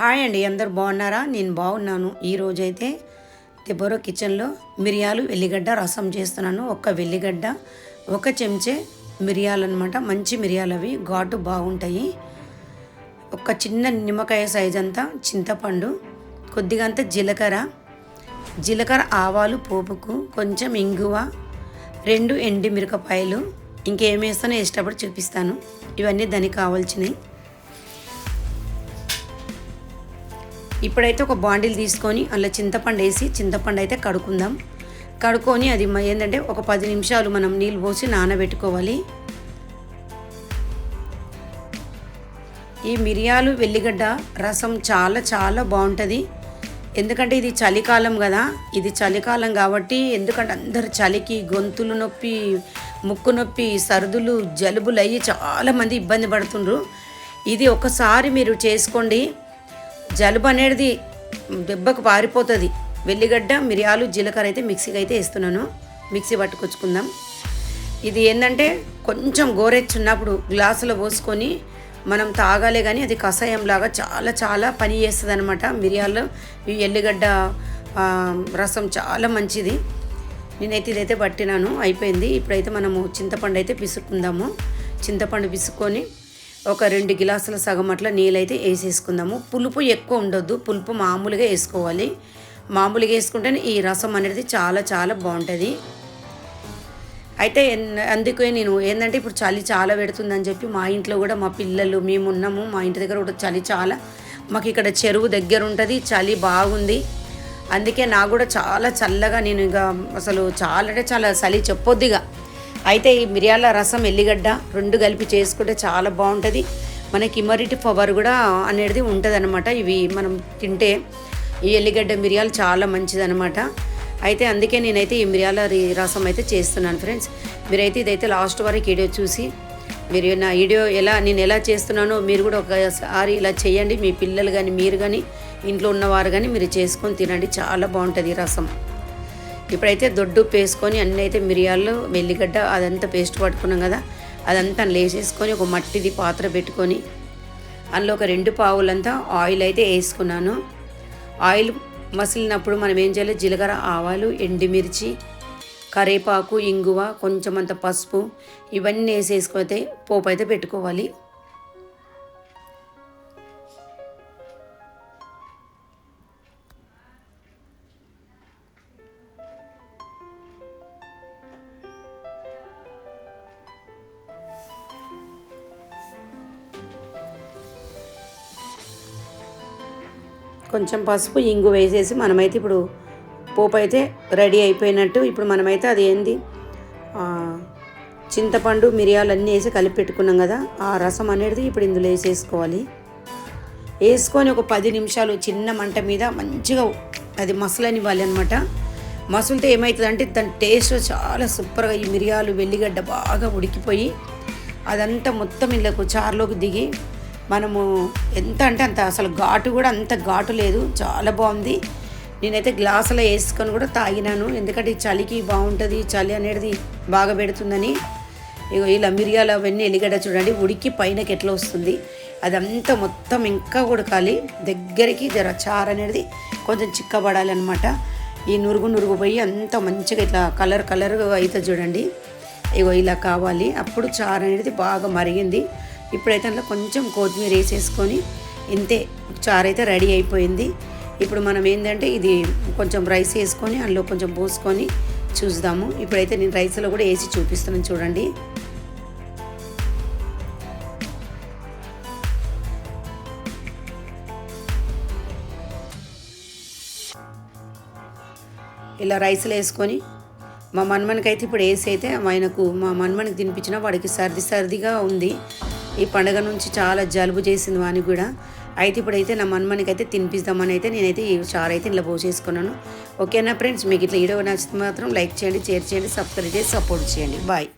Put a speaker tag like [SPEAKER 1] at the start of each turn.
[SPEAKER 1] Hi అండి అందరు బాగున్నారా? నేను బాగున్నాను. ఈరోజైతే దెబ్బరో కిచెన్లో మిరియాలు వెల్లిగడ్డ రసం చేస్తున్నాను. ఒక వెల్లిగడ్డ ఒక చెంచే మిరియాలు అనమాట మంచి మిరియాలు అవి ఘాటు బాగుంటాయి. ఒక చిన్న నిమ్మకాయ సైజ్ అంతా చింతపండు కొద్దిగా అంత జీలకర్ర జీలకర్ర ఆవాలు పోపుకు కొంచెం ఇంగువ రెండు ఎండి మిరపకాయలు ఇంకేం వేస్తానో ఇష్టపడి చూపిస్తాను. ఇవన్నీ దానికి కావాల్సినవి. ఇప్పుడైతే ఒక బాండిల్ తీసుకొని అందులో చింతపండు వేసి చింతపండు అయితే కడుక్కుందాం. కడుక్కొని అది ఏంటంటే ఒక పది నిమిషాలు మనం నీళ్ళు పోసి నానబెట్టుకోవాలి. ఈ మిరియాలు వెల్లిగడ్డ రసం చాలా చాలా బాగుంటుంది. ఎందుకంటే ఇది చలికాలం కదా. ఇది చలికాలం కాబట్టి ఎందుకంటే అందరు చలికి గొంతులు నొప్పి ముక్కు నొప్పి సర్దులు జలుబులు అయ్యి చాలామంది ఇబ్బంది పడుతుండ్రు. ఇది ఒకసారి మీరు చేసుకోండి. జలుబు అనేది దెబ్బకు పారిపోతుంది. వెల్లిగడ్డ మిరియాలు జీలకర్ర అయితే మిక్సీకి అయితే వేస్తున్నాను. మిక్సీ పట్టుకొచ్చుకుందాం. ఇది ఏంటంటే కొంచెం గోరెచ్చున్నప్పుడు గ్లాసులో పోసుకొని మనం తాగాలే కానీ అది కషాయంలాగా చాలా చాలా పని చేస్తుంది అనమాట మిరియాలు ఈ ఎల్లిగడ్డ రసం చాలా మంచిది. నేనైతే ఇదైతే పట్టినాను. అయిపోయింది. ఇప్పుడైతే మనము చింతపండు అయితే పిసుక్కుందాము. చింతపండు పిసుక్కొని ఒక రెండు గిలాసుల సగం అట్లా నీళ్ళైతే వేసేసుకుందాము. పులుపు ఎక్కువ ఉండొద్దు. పులుపు మామూలుగా వేసుకోవాలి. మామూలుగా వేసుకుంటేనే ఈ రసం అనేది చాలా చాలా బాగుంటుంది. అయితే ఎన్- అందుకే నేను ఏంటంటే ఇప్పుడు చలి చాలా పెడుతుందని చెప్పి మా ఇంట్లో కూడా మా పిల్లలు మేము ఉన్నాము. మా ఇంటి దగ్గర కూడా చలి చాలా. మాకు ఇక్కడ చెరువు దగ్గర ఉంటుంది. చలి బాగుంది. అందుకే నాకు కూడా చాలా చల్లగా నేను ఇక అసలు చాలా అంటే చాలా చలి చెప్పొద్దిగా అయితే ఈ మిరియాల రసం ఎల్లిగడ్డ రెండు కలిపి చేసుకుంటే చాలా బాగుంటుంది. మనకి ఇమరిటి పవర్ కూడా అనేది ఉంటుంది ఇవి మనం తింటే ఈ ఎల్లిగడ్డ మిరియాలు చాలా మంచిదన్నమాట. అయితే అందుకే నేనైతే ఈ మిరియాల రసం అయితే చేస్తున్నాను ఫ్రెండ్స్. మీరైతే ఇదైతే లాస్ట్ వరకు వీడియో చూసి మీరు నా వీడియో ఎలా నేను ఎలా చేస్తున్నానో మీరు కూడా ఒకసారి ఇలా చేయండి. మీ పిల్లలు కానీ మీరు కానీ ఇంట్లో ఉన్నవారు కానీ మీరు చేసుకొని తినండి. చాలా బాగుంటుంది ఈ రసం. ఇప్పుడైతే దొడ్డు వేసుకొని అన్నీ అయితే మిరియాలు వెల్లిగడ్డ అదంతా పేస్ట్ పట్టుకున్నాం కదా అదంతా లేసేసుకొని ఒక మట్టిది పాత్ర పెట్టుకొని అందులో ఒక రెండు పావులంతా ఆయిల్ అయితే వేసుకున్నాను. ఆయిల్ మసిలినప్పుడు మనం ఏం చేయాలి? జీలకర్ర ఆవాలు ఎండుమిర్చి కరేపాకు ఇంగువ కొంచెం అంత పసుపు ఇవన్నీ వేసేసుకొని పోపు అయితే పెట్టుకోవాలి. కొంచెం పసుపు ఇంగు వేసేసి మనమైతే ఇప్పుడు పోపు అయితే రెడీ అయిపోయినట్టు ఇప్పుడు మనమైతే అది ఏంది? చింతపండు మిరియాలు అన్నీ వేసి కలిపి పెట్టుకున్నాం కదా ఆ రసం అనేది ఇప్పుడు ఇందులో వేసేసుకోవాలి. వేసుకొని ఒక పది నిమిషాలు చిన్న మంట మీద మంచిగా అది మసలనివ్వాలి అనమాట మసులితే ఏమవుతుందంటే దాని టేస్ట్ చాలా సూపర్గా ఈ మిరియాలు వెల్లిగడ్డ బాగా ఉడికిపోయి అదంతా మొత్తం ఇళ్ళకు చారులోకి దిగి మనము ఎంత అంటే అంత అసలు ఘాటు కూడా అంత ఘాటు లేదు. చాలా బాగుంది. నేనైతే గ్లాసులో వేసుకొని కూడా తాగినాను. ఎందుకంటే చలికి బాగుంటుంది. చలి అనేది బాగా పెడుతుందని. ఇగో ఇలా మిరియాలు అవన్నీ ఎల్లిగడ్డ చూడండి. ఉడికి పైనకి ఎట్లా వస్తుంది. అదంతా మొత్తం ఇంకా ఉడకాలి. దగ్గరికి జర చారు అనేది కొంచెం చిక్కబడాలి అనమాట ఈ నురుగు నురుగు పోయి అంత మంచిగా ఇట్లా కలర్ కలర్ అవుతుంది చూడండి. ఇగో ఇలా కావాలి. అప్పుడు చారు అనేది బాగా మరిగింది. ఇప్పుడైతే అందులో కొంచెం కొత్తిమీర వేసేసుకొని ఇంతే చారు అయితే రెడీ అయిపోయింది. ఇప్పుడు మనం ఏంటంటే ఇది కొంచెం రైస్ వేసుకొని అందులో కొంచెం పోసుకొని చూద్దాము. ఇప్పుడైతే నేను రైస్లో కూడా వేసి చూపిస్తున్నాను చూడండి. ఇలా రైస్లో వేసుకొని మా మన్మనికి అయితే ఇప్పుడు వేసి అయితే ఆయనకు మా మన్మనికి తినిపించిన వాడికి సర్ది సర్దిగా ఉంది. ఈ పండగ నుంచి చాలా జలుబు చేసింది వానికి కూడా. అయితే ఇప్పుడైతే నా మన్మనికి అయితే తినిపిద్దామని అయితే నేనైతే ఈ చారు అయితే ఇలా పోసేసుకున్నాను ఓకేనా ఫ్రెండ్స్? మీకు ఇట్లా వీడియో నచ్చితే మాత్రం లైక్ చేయండి షేర్ చేయండి సబ్స్క్రైబ్ చేసి సపోర్ట్ చేయండి. బాయ్.